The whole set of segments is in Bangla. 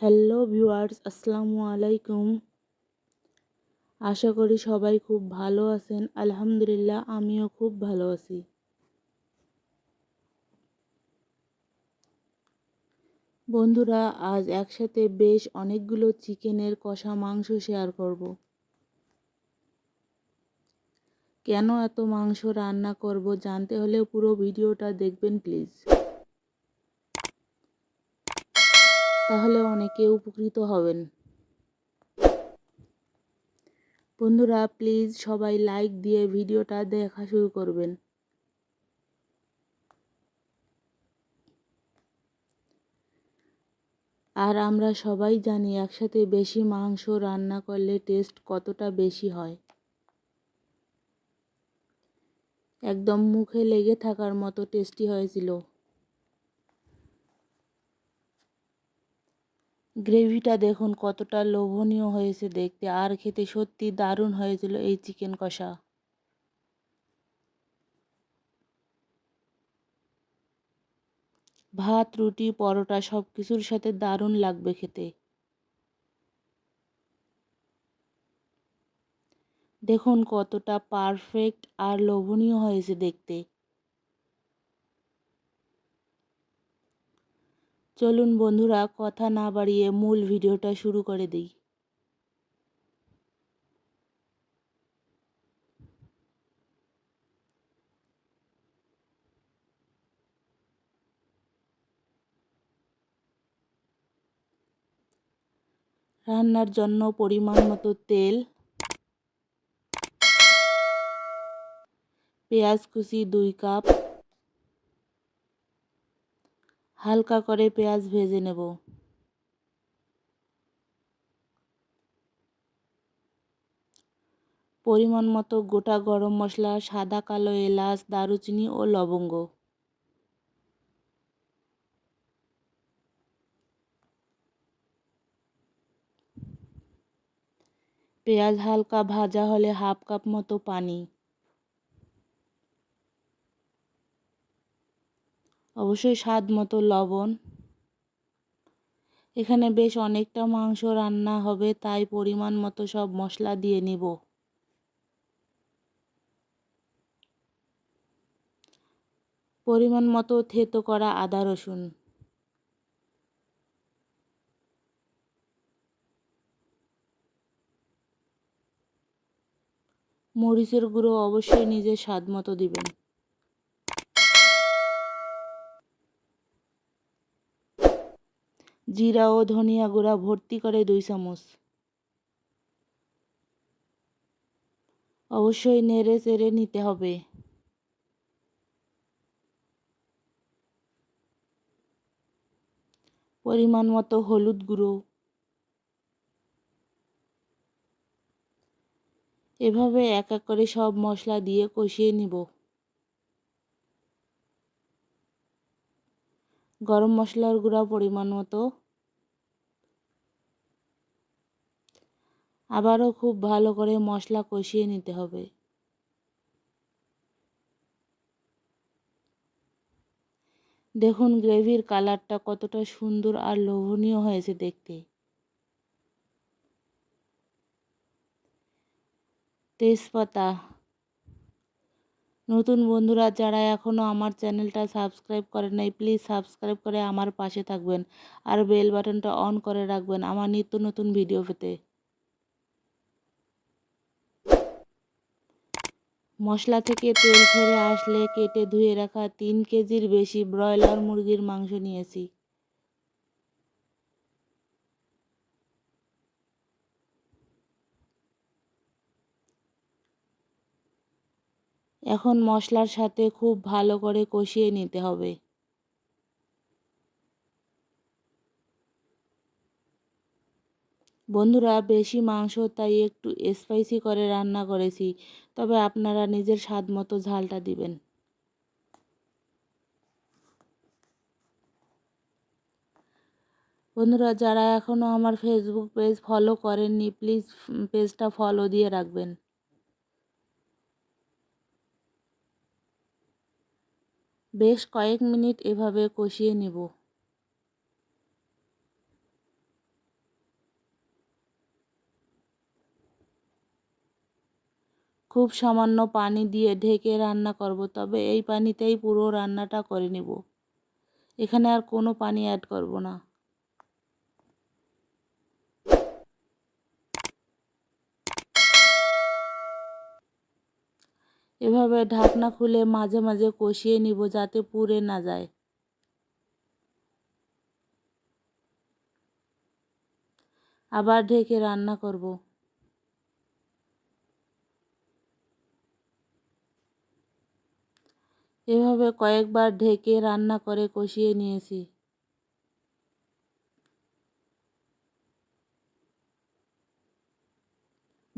হ্যালো ভিউয়ার্স আসসালামু আলাইকুম। আশা করি সবাই খুব ভালো আছেন। আলহামদুলিল্লাহ, আমিও খুব ভালো আছি। বন্ধুরা, আজ একসাথে বেশ অনেকগুলো চিকেনের কষা মাংস শেয়ার করব। কেন এত মাংস রান্না করব জানতে হলে পুরো ভিডিওটা দেখবেন, প্লিজ। তাহলে অনেকে উপকৃত হবেন। বন্ধুরা প্লিজ সবাই লাইক দিয়ে ভিডিওটা দেখা শুরু করবেন। আর আমরা সবাই জানি একসাথে বেশি মাংস রান্না করলে টেস্ট কতটা বেশি হয়। একদম মুখে লেগে থাকার মতো টেস্টি হয়েছিল। গ্রেভিটা দেখুন, কতটা লোভনীয় হয়েছে দেখতে। আর খেতে সত্যি দারুণ হয়েছিল এই চিকেন কষা। ভাত, রুটি, পরোটা সব কিছুর সাথে দারুণ লাগবে খেতে। দেখুন কতটা পারফেক্ট আর লোভনীয় হয়েছে দেখতে। চলুন বন্ধুরা, কথা না বাড়িয়ে মূল ভিডিওটা শুরু করে দিই। রান্নার জন্য পরিমাণ মতো তেল, পেঁয়াজ কুচি দুই কাপ হালকা করে পেঁয়াজ ভেজে নেব। পরিমাণ মতো গোটা গরম মশলা, সাদা, কালো, এলাচ, দারুচিনি ও লবঙ্গ। পেঁয়াজ হালকা ভাজা হলে হাফ কাপ মতো পানি। অবশ্যই স্বাদ মতো লবণ। এখানে বেশ অনেকটা মাংস রান্না হবে, তাই পরিমাণ মতো সব মশলা দিয়ে নিব। পরিমাণ মতো থেতো করা আদা রসুন। মরিচের গুঁড়ো অবশ্যই নিজের স্বাদ মতো দিবেন। জিরা ও ধনিয়া গুঁড়া ভর্তি করে দুই চামচ। অবশ্যই নেড়ে চেড়ে নিতে হবে। পরিমাণ মতো হলুদ গুঁড়ো। এভাবে এক এক করে সব মশলা দিয়ে কষিয়ে নিব। গরম মশলার গুঁড়া পরিমাণ মতো। আবারও খুব ভালো করে মশলা কষিয়ে নিতে হবে। দেখুন, গ্রেভির কালারটা কতটা সুন্দর আর লোভনীয় হয়েছে দেখতে। তেজপাতা নতুন বন্ধুরা যারা এখনও আমার চ্যানেলটা সাবস্ক্রাইব করেন নাই, প্লিজ সাবস্ক্রাইব করে আমার পাশে থাকবেন আর বেল বাটনটা অন করে রাখবেন আমার নিত্য নতুন ভিডিও পেতে। মশলা থেকে তেল ছেড়ে আসলে কেটে ধুয়ে রাখা তিন কেজির বেশি ব্রয়লার মুরগির মাংস নিয়েছি। এখন মশলার সাথে খুব ভালো করে কষিয়ে নিতে হবে। বন্ধুরা, বেশি মাংস তাই একটু স্পাইসি করে রান্না করেছি, তবে আপনারা নিজের স্বাদ মতো ঝালটা দিবেন। বন্ধুরা, যারা এখনও আমার ফেসবুক পেজ ফলো করেননি প্লিজ পেজটা ফলো দিয়ে রাখবেন। বেশ কয়েক মিনিট এভাবে কষিয়ে নেব। খুব সামান্য পানি দিয়ে ঢেকে রান্না করব, তবে এই পানিতেই পুরো রান্নাটা করে নেব। এখানে আর কোনো পানি অ্যাড করব না। এভাবে ঢাকনা খুলে মাঝে মাঝে কষিয়ে নিব যাতে পুড়ে না যায়। আবার ঢেকে রান্না করব। এভাবে কয়েকবার ঢেকে রান্না করে কষিয়ে নিয়েছি।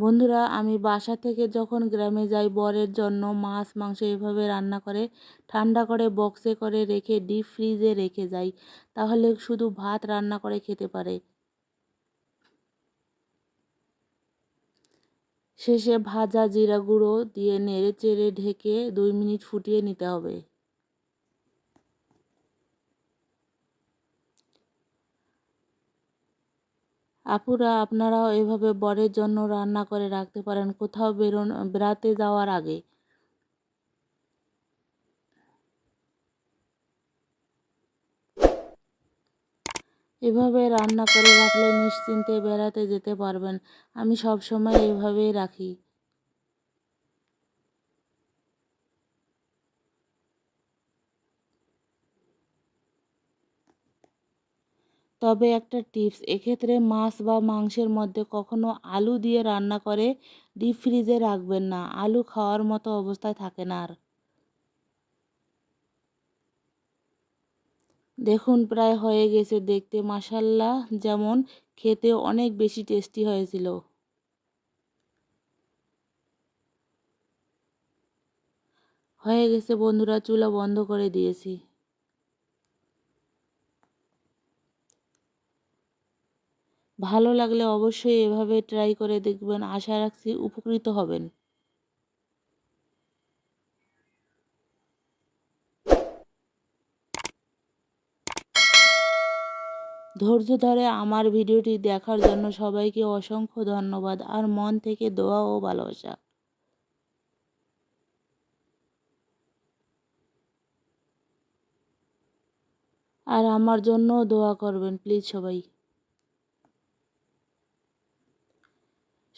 বন্ধুরা, আমি বাসা থেকে যখন গ্রামে যাই, বরের জন্য মাছ, মাংস এভাবে রান্না করে, ঠান্ডা করে বক্সে করে রেখে ডিপ ফ্রিজে রেখে যাই। তাহলে শুধু ভাত রান্না করে খেতে পারে। শেষে ভাজা জিরা গুঁড়ো দিয়ে নেড়ে চেড়ে ঢেকে দুই মিনিট ফুটিয়ে নিতে হবে। আপুরা আপনারাও এভাবে বরের জন্য রান্না করে রাখতে পারেন। কোথাও বেরোনো, বেড়াতে যাওয়ার আগে। এভাবে রান্না করে রাখলে নিশ্চিন্তে বেড়াতে যেতে পারবেন। আমি সব সময় এভাবেই রাখি। তবে একটা টিপস, এক্ষেত্রে মাছ বা মাংসের মধ্যে কখনো আলু দিয়ে রান্না করে ডিপ ফ্রিজে রাখবেন না। আলু খাওয়ার মতো অবস্থায় থাকে না আর। দেখুন, প্রায় হয়ে গেছে দেখতে। মাসাল্লাহ যেমন খেতে অনেক বেশি টেস্টি হয়েছিল। হয়ে গেছে বন্ধুরা, চুলা বন্ধ করে দিয়েছি। ভালো লাগলে অবশ্যই এভাবে ট্রাই করে দেখবেন। আশা রাখছি উপকৃত হবেন। ধৈর্য ধরে আমার ভিডিওটি দেখার জন্য সবাইকে অসংখ্য ধন্যবাদ আর মন থেকে দোয়া ও ভালোবাসা। আর আমার জন্যও দোয়া করবেন প্লিজ সবাই।